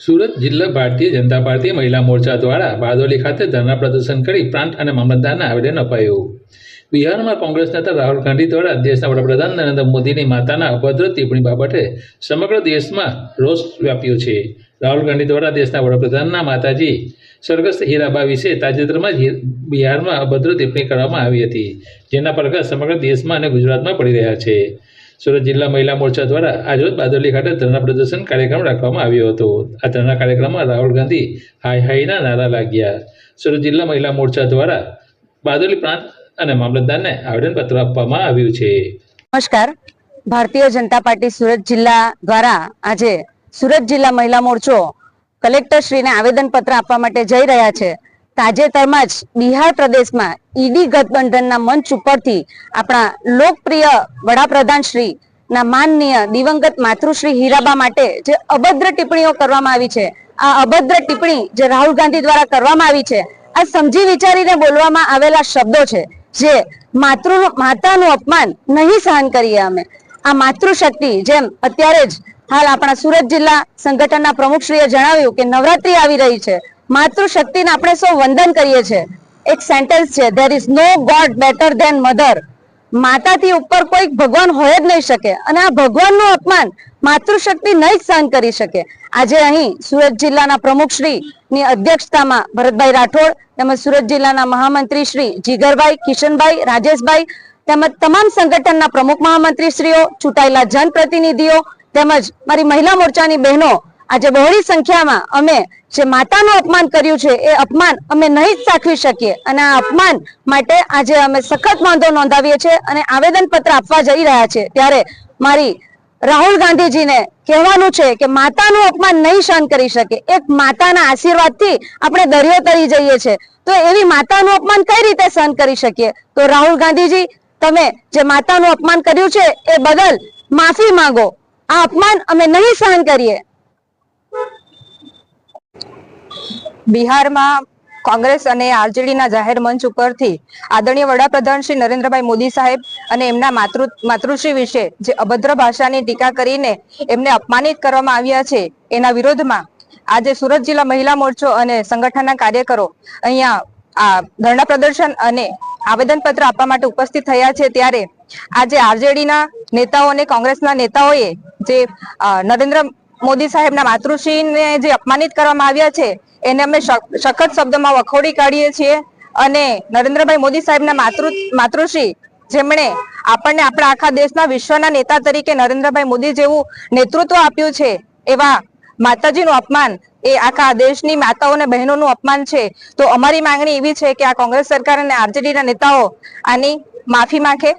સુરત જિલ્લા ભારતીય જનતા પાર્ટી મહિલા મોરચા દ્વારા બારડોલી ખાતે ધરણા પ્રદર્શન કરી પ્રાંત અને મામલતદારને આવેદન અપાયું. બિહારમાં કોંગ્રેસ નેતા રાહુલ ગાંધી દ્વારા દેશના વડાપ્રધાન નરેન્દ્ર મોદીની માતાના અભદ્ર ટિપ્પણી બાબતે સમગ્ર દેશમાં રોષ વ્યાપ્યો છે. રાહુલ ગાંધી દ્વારા દેશના વડાપ્રધાનના માતાજી સ્વર્ગસ્થ હીરાબા વિશે તાજેતરમાં બિહારમાં અભદ્ર ટિપ્પણી કરવામાં આવી હતી, જેના પડઘા સમગ્ર દેશમાં અને ગુજરાતમાં પડી રહ્યા છે. સુરત જિલ્લા મહિલા મોરચા દ્વારા આજરોજ બારડોલી ખાતે ધરણા પ્રદર્શન કાર્યક્રમ રાખવામાં આવ્યો હતો. આ ધરણા કાર્યક્રમમાં રાહુલ ગાંધી હાય હાયના નારા લાગ્યા. સુરત જિલ્લા મહિલા મોરચા દ્વારા બારડોલી પ્રાંત અને મામલતદારને આવેદનપત્ર આપવામાં આવ્યું છે. નમસ્કાર. ભારતીય જનતા પાર્ટી સુરત જિલ્લા દ્વારા આજે સુરત જિલ્લા મહિલા મોરચો કલેક્ટર શ્રીને આવેદન પત્ર આપવા માટે જઈ રહ્યા છે. તાજેતરમાં જ બિહાર પ્રદેશમાં ઈડી ગઠબંધનના મંચ ઉપરથી આપણા લોકપ્રિય વડાપ્રધાન શ્રી ના માનનીય દિવંગત માતૃશ્રી હીરાબા માટે જે અભદ્ર ટિપ્પણીઓ કરવામાં આવી છે, આ અભદ્ર ટિપ્પણી જે રાહુલ ગાંધી દ્વારા કરવામાં આવી છે, આ સમજી વિચારીને બોલવામાં આવેલા શબ્દો છે, જે માતૃ માતાનું અપમાન નહીં સહન કરીએ અમે. આ માતૃશક્તિ જેમ અત્યારે જ હાલ આપણા સુરત જિલ્લા સંગઠનના પ્રમુખશ્રીએ જણાવ્યું કે નવરાત્રી આવી રહી છે માતૃશક્તિને આપણે સૌ વંદન કરીએ છીએ. એક સેન્ટેન્સ છે there is no god better than mother માતાથી ઉપર કોઈ ભગવાન હોય જ નહીં શકે અને આ ભગવાનનું અપમાન માતૃશક્તિ નહીં સહન કરી શકે. આજે અહીં સુરત જિલ્લાના પ્રમુખશ્રી ની અધ્યક્ષતામાં ભરતભાઈ રાઠોડ તેમજ સુરત જિલ્લાના મહામંત્રી શ્રી જીગરભાઈ, કિશનભાઈ, રાજેશભાઈ તેમજ તમામ સંગઠનના પ્રમુખ મહામંત્રીશ્રીઓ, ચૂંટાયેલા જનપ્રતિનિધિઓ તેમજ મારી મહિલા મોરચાની બહેનો આજે બહોળી સંખ્યામાં અમે જે માતાનું અપમાન કર્યું છે, એ અપમાન અમે નહીં જ સાખવી શકીએ. અને આ અપમાન માટે આજે અમે સખત વાંધો નોંધાવીએ છીએ અને આવેદન પત્ર આપવા જઈ રહ્યા છે ત્યારે મારી રાહુલ ગાંધીજીને કહેવાનું છે કે માતાનું અપમાન નહીં સહન કરી શકે એક માતાના આશીર્વાદથી આપણે દરિયો તરી જઈએ છીએ. તો એવી માતાનું અપમાન કઈ રીતે સહન કરી શકીએ? તો રાહુલ ગાંધીજી, તમે જે માતાનું અપમાન કર્યું છે, એ બદલ માફી માંગો. આ અપમાન અમે નહીં સહન કરીએ. બિહારમાં કોંગ્રેસ અને આરજેડીના જાહેર મંચ ઉપરથી આદરણીય વડાપ્રધાન શ્રી નરેન્દ્રભાઈ મોદી સાહેબ અને એમના માતૃ, માતૃશ્રી વિશે જે અભદ્ર ભાષાની ટીકા કરીને એમને અપમાનિત કરવામાં આવ્યા છે, એના વિરોધમાં આજે સુરત જિલ્લા મહિલા મોરચો અને સંગઠનના કાર્યકરો અહીંયા આ ધરણા પ્રદર્શન અને આવેદનપત્ર આપવા માટે ઉપસ્થિત થયા છે. ત્યારે આજે આરજેડીના નેતાઓ અને કોંગ્રેસના નેતાઓએ જે નરેન્દ્ર મોદી સાહેબના માતૃશ્રીને જે અપમાનિત કરવામાં આવ્યા છે, એને અમે સખ- સખત શબ્દમાં વખોડી કાઢીએ છીએ અને નરેન્દ્રભાઈ મોદી સાહેબના માતૃ, માતૃશ્રી જેમણે આપણને આપણા આખા દેશના વિશ્વના નેતા તરીકે નરેન્દ્રભાઈ મોદી જેવું નેતૃત્વ આપ્યું છે, એવા માતાજીનું અપમાન એ આખા દેશની માતાઓ અને બહેનોનું અપમાન છે. તો અમારી માંગણી એવી છે કે આ કોંગ્રેસ સરકાર અને આરજેડીના નેતાઓ આની માફી માંગે.